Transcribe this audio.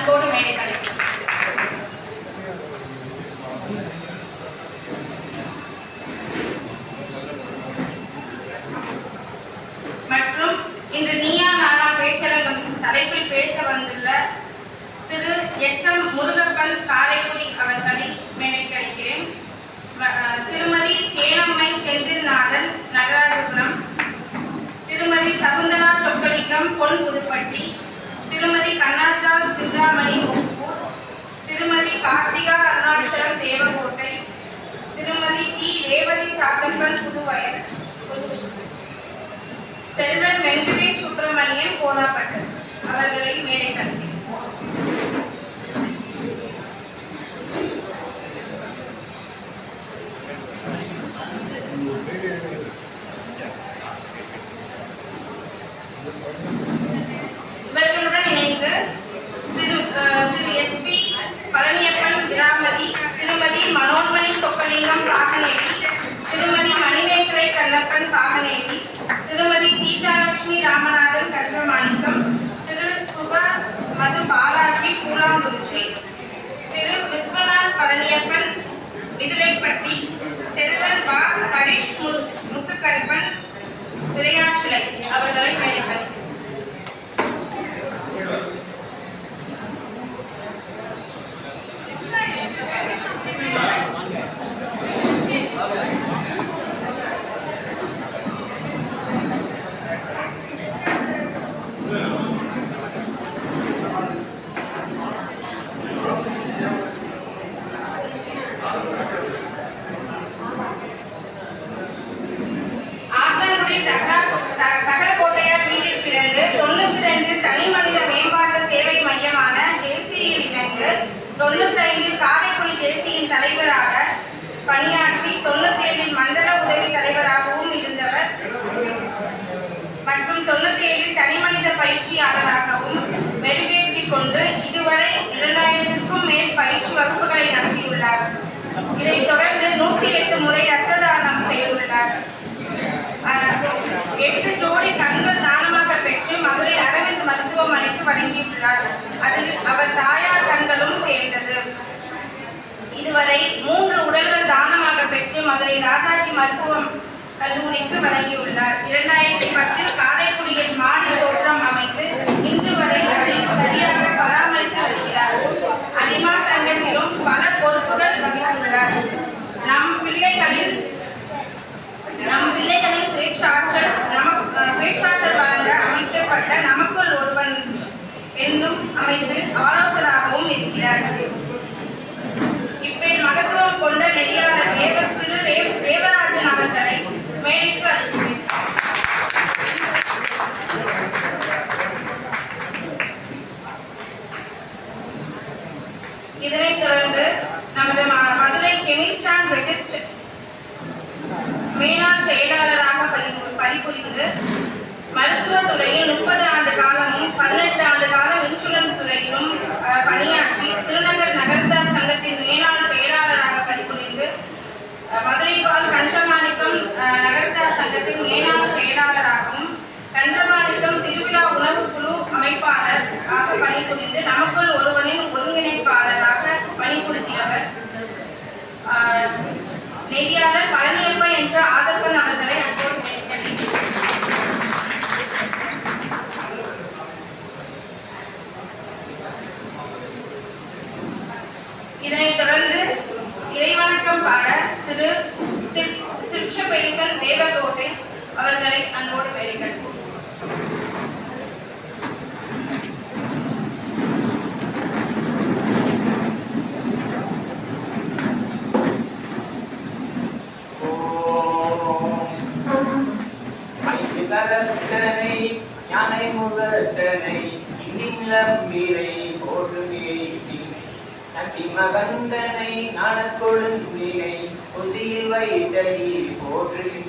அன்போடு மேடை மற்றும் இன்று நீயா நானா பேச்சரங்கம் தலைப்பில் பேச வந்துள்ள திரு எஸ் எம் முருகப்பன் காரைக்குடி அவர்களை மேடைக்கழிக்கிறேன். அஹ் திருமதி தேனம்மை செந்தில்நாதன் நடராஜபுரம் திருமதி சகுந்தரா சொக்கலிங்கம் பொன் புதுப்பட்டி. ருத்ராமணி திருமதி கார்த்திகா அருணாச்சலம் தேவக்கோட்டை திருமதி டி. ரேவதி சாத்தப்பன் புதுவயல். செல்வன் வெங்கடேஷ் சுப்பிரமணியன் கோலாப்பட்டு அவர்களை மேடை கல்வி இவர்களுடன் இணைந்து திரு அஹ், திரு எஸ்பி பழனியப்பன் விராமதி திருமதி மனோன்மணி பாகனேவி திருமதி மணிமேகலை கண்ணப்பன் பாகனேவி திருமதி சீதாலட்சுமி ராமநாதன் கட்டமாணிக்கம் திரு சுப மது பாலாஜி பூலாங்குறிச்சி திரு விஸ்வநாத் பழனியப்பன் மிதிலைப்பட்டி செல்வன் பா ஹரிஷ் முத்து முத்துக்கருப்பன் பயிற்சியாளராகவும் மெருகேற்றிக் கொண்டு இதுவரை இரண்டாயிரத்திற்கும் மேல் பயிற்சி வகுப்புகளை நடத்தியுள்ளார். இதைத் தொடர்ந்து நூற்றி எட்டு முறை ரத்த தானம் செய்துள்ளார் எட்டு ஜோடி கண்கள் தானமாக பெற்று மதுரை அரவிந்த் மருத்துவமனைக்கு வழங்கியுள்ளார். அதில் அவர் தாயார் கண்களும் சேர்ந்தது. இதுவரை மூன்று உடல்கள் தானமாக பெற்று மதுரை ராஜாஜி மருத்துவம் கல்லூரிக்கு வழங்கியுள்ளார். இரண்டாயிரத்தி பத்தில் காரைக்குடியில் மாடி தோற்றம் அமைத்து இன்று வரை அதை சரியாக பராமரித்து வருகிறார். அனிமா சங்கத்திலும் பல பொறுப்புகள் வகித்துள்ளார். நம் பிள்ளைகளின் நம் பிள்ளைகளின் பேச்சாற்றல் நமக்கு பேச்சாற்றல் வழங்க அமைக்கப்பட்ட நமக்குள் ஒருவன் என்னும் அமைப்பு ஆலோசகராகவும் இருக்கிறார். இப்பேர் மகத்துவம் கொண்ட நெறியாளர் தேவ திரு தேவ- தேவராஜன் அவர்களை மேடைக்கு அழைக்கிறேன் இதனைத் தொடர்ந்து நமது ம- மதுரை கெமிஸ்டான் ரெஜிஸ்டர் மேலாண் செயலாளராக பணி- பணிபுரிந்து மருத்துவத்துறையில் முப்பது ஆண்டு காலமும் பதினெட்டு ஆண்டு காலம் இன்சூரன்ஸ் துறையிலும் பணியாற்றி திருநகர் நகர் நெறியாளர் பழனியப்பன் என்ற ஆதப்பன் அவர்களை அன்போடு வேண்டுகிறேன். இதனைத் தொடர்ந்து இறைவணக்கம் பாட திரு சிற்- சிற்சபேசன் தேவகோட்டை அவர்களை அன்போடு வேலைகள் ஐந்துகரத்தனை யானை முகத்தனை இன்னிலம்பீரை போற்றுகிறே நட்டி மகந்தனை நாணக்கொழுந்தினை புந்தியில் வைத்தடி போற்றுகிறேன்.